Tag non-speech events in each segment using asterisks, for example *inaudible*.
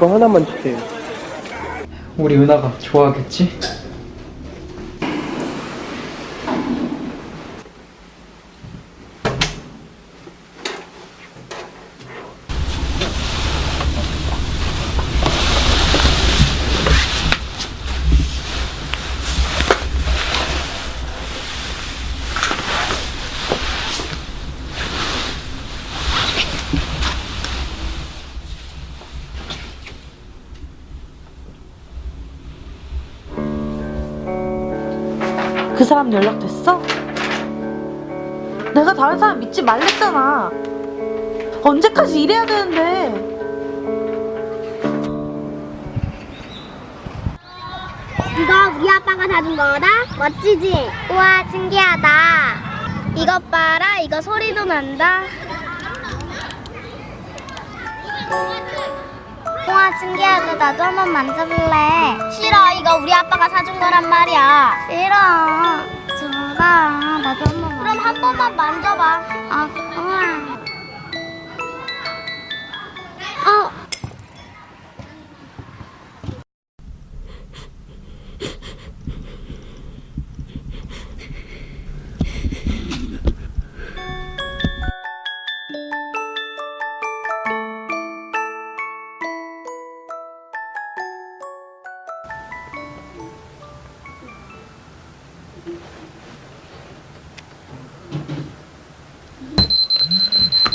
이거 하나만 주세요. 우리 은하가 좋아하겠지? 사람 연락됐어? 내가 다른 사람 믿지 말랬잖아. 언제까지 이래야 되는데? 이거 우리 아빠가 사준 거다? 멋지지? 우와 신기하다 이것 봐라 이거 소리도 난다 우와 신기하다 나도 한번 만져볼래 싫어 이거 우리 아빠가 사준 거란 말이야 싫어 나도 한번 그럼 한 번만 만져봐. 아 우와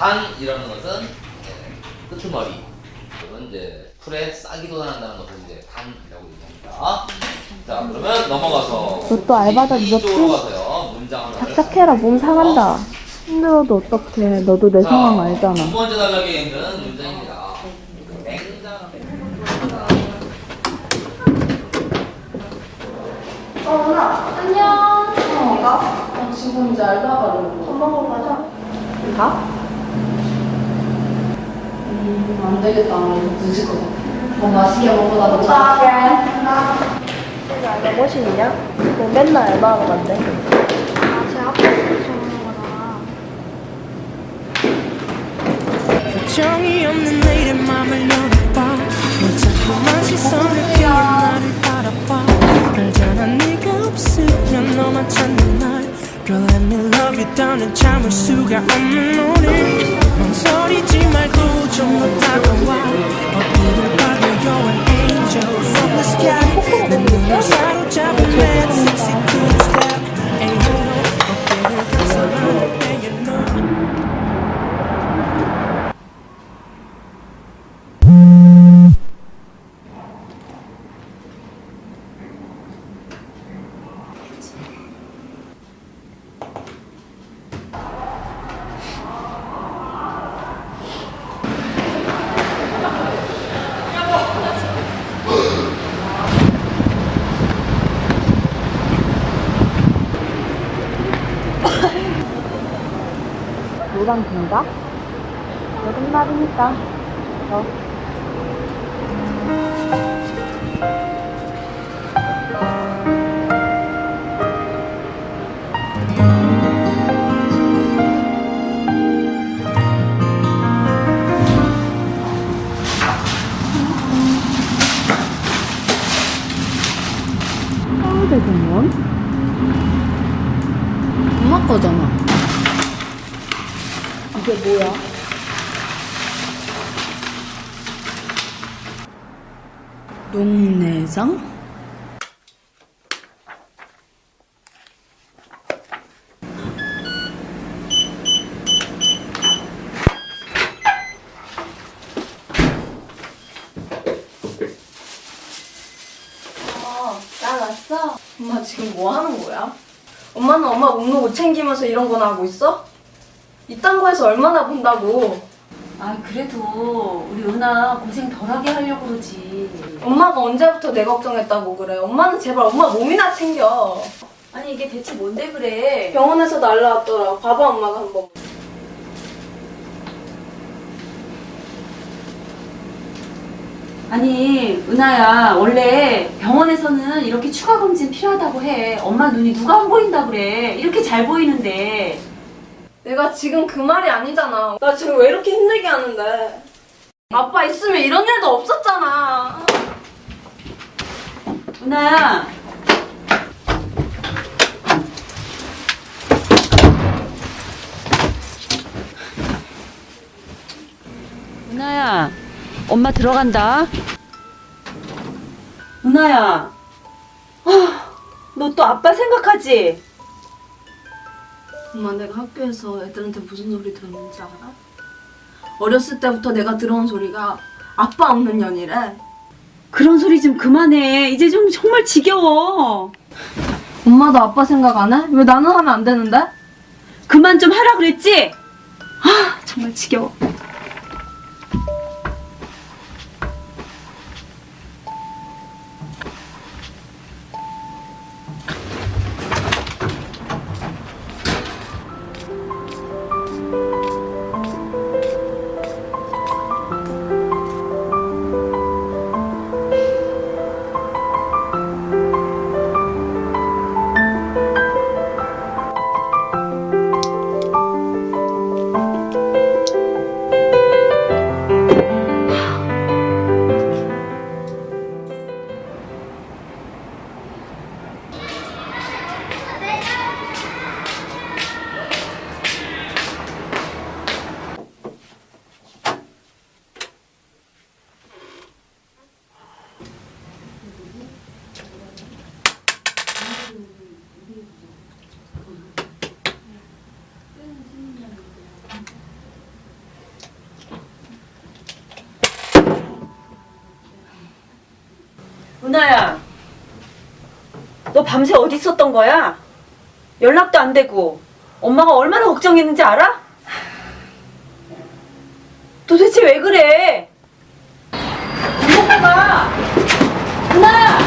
단이라는 것은 네, 끄트머리. 그건 이제 풀에 싹이 돋아난다는 것을 이제 단이라고 얘기합니다. 자, 그러면 넘어가서 너또 알바다 이쪽으로 늦었지? 가서요. 문장 하나. 착착해라 몸 상한다 힘들어도 어떡해 너도 내 상황 알잖아 두 번째 단락에 있는 문장입니다. 굉장한 멋이 있냐? 너 맨날 알바하러 간대 정이 없는 내일의 맘을 열어봐. 넌 자꾸만 시선을 피해 나를 바라봐. 알잖아 네가 없으면 너만 찾는 날. Girl let me love you. 더는 참을 수가 없는 오늘 내 눈을 사로잡은 that sexy 여름날이니까 어. 이게 뭐야? 농내장? 나 왔어? 엄마 지금 뭐 하는 거야? 엄마는 엄마 목록 못 챙기면서 이런 거나 하고 있어? 이딴 거에서 얼마나 본다고. 아 그래도 우리 은하 고생 덜하게 하려고 그러지. 엄마가 언제부터 내 걱정했다고 그래. 엄마는 제발 엄마 몸이나 챙겨. 아니 이게 대체 뭔데 그래? 병원에서 날라왔더라. 봐봐 엄마가 한 번. 아니 은하야 원래 병원에서는 이렇게 추가 검진 필요하다고 해. 엄마 눈이 누가 안 보인다 그래. 이렇게 잘 보이는데. 내가 지금 그 말이 아니잖아. 나 지금 왜 이렇게 힘들게 하는데. 아빠 있으면 이런 일도 없었잖아. 은하야. 은하야, 엄마 들어간다. 은하야, 너또 아빠 생각하지? 엄마 내가 학교에서 애들한테 무슨 소리 들었는지 알아? 어렸을 때부터 내가 들어온 소리가 아빠 없는 년이래. 그런 소리 좀 그만해. 이제 좀 정말 지겨워. 엄마도 아빠 생각 안 해? 왜 나는 하면 안 되는데? 그만 좀 하라 그랬지? 아, 정말 지겨워. 은하야, 너 밤새 어디 있었던 거야? 연락도 안 되고 엄마가 얼마나 걱정했는지 알아? 도대체 왜 그래? 이모가 은하야!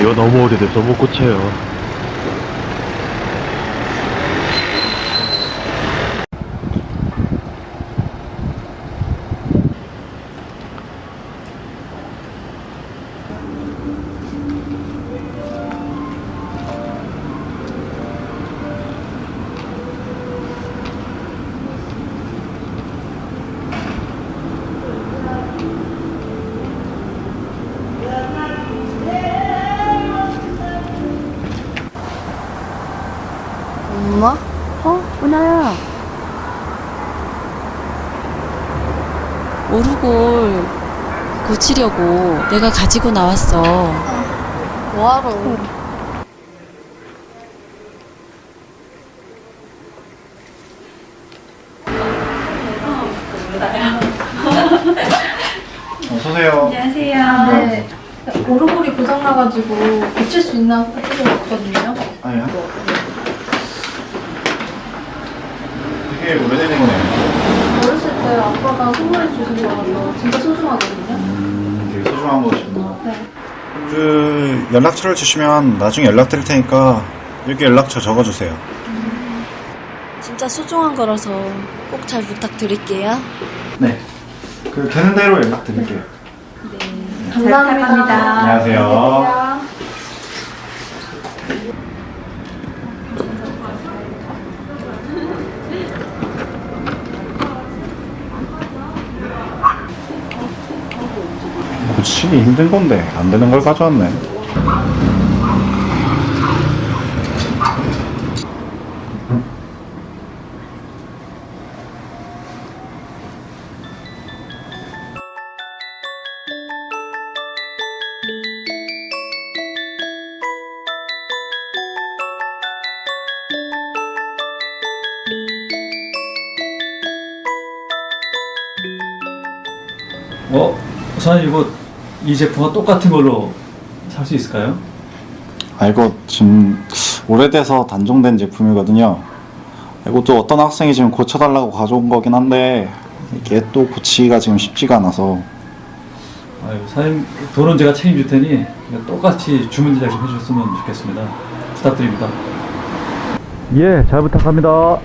이거 너무 오래돼서 못 고쳐요. 어? 은하야. 오르골 고치려고 내가 가지고 나왔어. 뭐하러? 어서오세요. 네. 오르골이 고장나가지고 고칠 수 있나 해보고 왔거든요. 아니야? 되게 오래된 거네요. 어렸을 때 아빠가 선물해 주신 거라서 진짜 소중하거든요. 음, 되게 소중한 거시구나. 네. 그 연락처를 주시면 나중에 연락드릴 테니까 여기 연락처 적어주세요. 진짜 소중한 거라서 꼭 잘 부탁드릴게요. 네. 그 되는 대로 연락드릴게요. 감사합니다. 안녕하세요. 가시기 힘든 건데 안 되는 걸 가져왔네. 어? 사장님 이거 이 제품과 똑같은 걸로 살 수 있을까요? 아, 이거 지금 오래돼서 단종된 제품이거든요. 이것도 어떤 학생이 지금 고쳐달라고 가져온 거긴 한데, 이게 또 고치기가 지금 쉽지가 않아서. 아유, 사장님 돈은 제가 책임질 테니 그냥 똑같이 주문 제작 좀 해주셨으면 좋겠습니다. 부탁드립니다. 예, 잘 부탁합니다.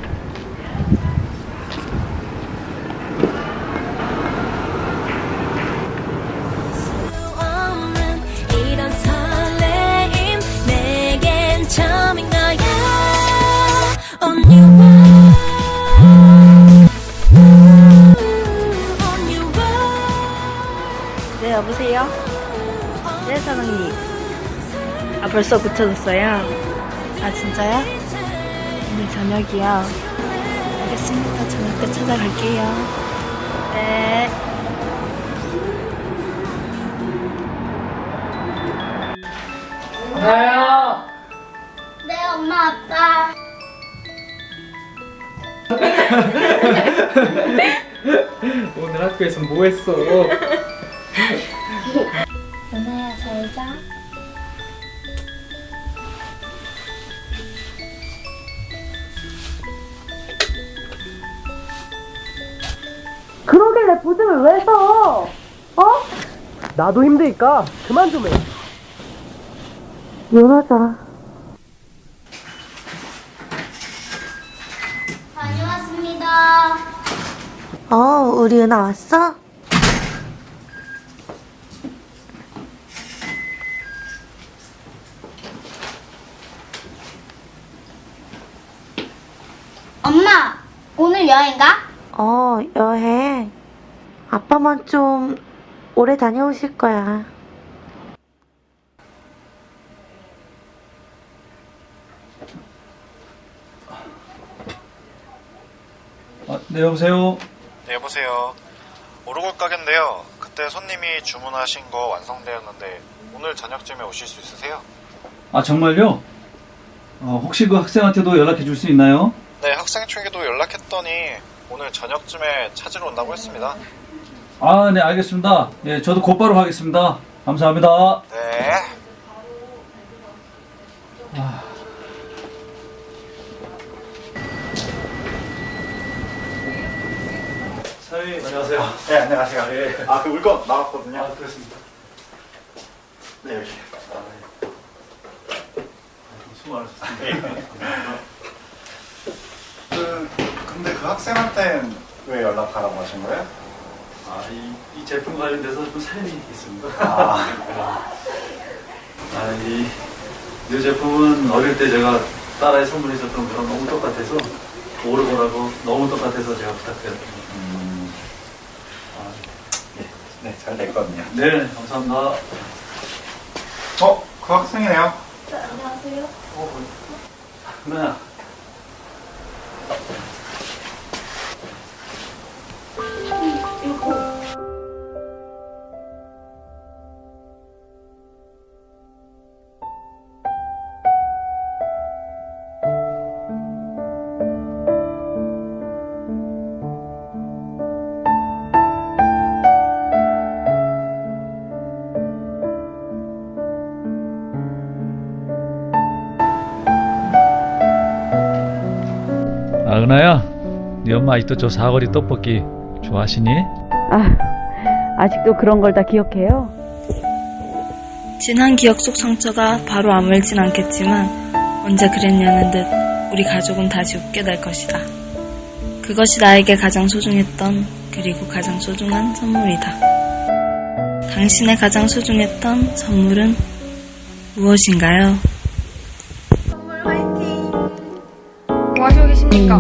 벌써 붙여줬어요? 아, 진짜요? 오늘 저녁이요? 알겠습니다. 저녁 때 찾아갈게요. 네. 네, 엄마, 아빠. *laughs* 오늘 학교에서 뭐 했어? 나도 힘드니까 그만 좀 해. 연하자. 다녀왔습니다. 어, 우리 은하 왔어? 엄마, 오늘 여행 가? 어, 여행. 아빠만 좀 오래 다녀오실 거야. 아, 네, 여보세요? 네, 여보세요. 오르골 가게인데요. 그때 손님이 주문하신 거 완성되었는데, 오늘 저녁쯤에 오실 수 있으세요? 아, 정말요? 어, 혹시 그 학생한테도 연락해 줄 수 있나요? 네, 학생 중에도 연락했더니, 오늘 저녁쯤에 찾으러 온다고 했습니다. 아, 네, 알겠습니다. 예, 저도 곧바로 하겠습니다. 감사합니다. 네. 사장님, 안녕하세요. 네, 안녕하세요. 예. 아, 그 물건 나왔거든요. 아, 그렇습니다. 네, 여기. 수고 많으셨습니다. 네. 그, 근데 그 학생한테는 왜 연락하라고 하신 거예요? 아, 이, 이 제품 관련돼서 좀 사연이 있습니다. 아. *laughs* 아, 이, 이 제품은 어릴 때 제가 딸아이 선물해줬던 거랑 너무 똑같아서 오르고라고 너무 똑같아서 제가 부탁드렸습니다. 음. 네, 네, 잘 됐거든요. 네, 감사합니다. 어, 그 학생이네요. 안녕하세요. 은하야. 은하야. 네 엄마 아직도 저 사거리 떡볶이 좋아하시니? 아, 아직도 그런 걸 다 기억해요? 지난 기억 속 상처가 바로 아물진 않겠지만 언제 그랬냐는 듯 우리 가족은 다시 웃게 될 것이다. 그것이 나에게 가장 소중했던 그리고 가장 소중한 선물이다. 당신의 가장 소중했던 선물은 무엇인가요? 뭐 하시고 계십니까?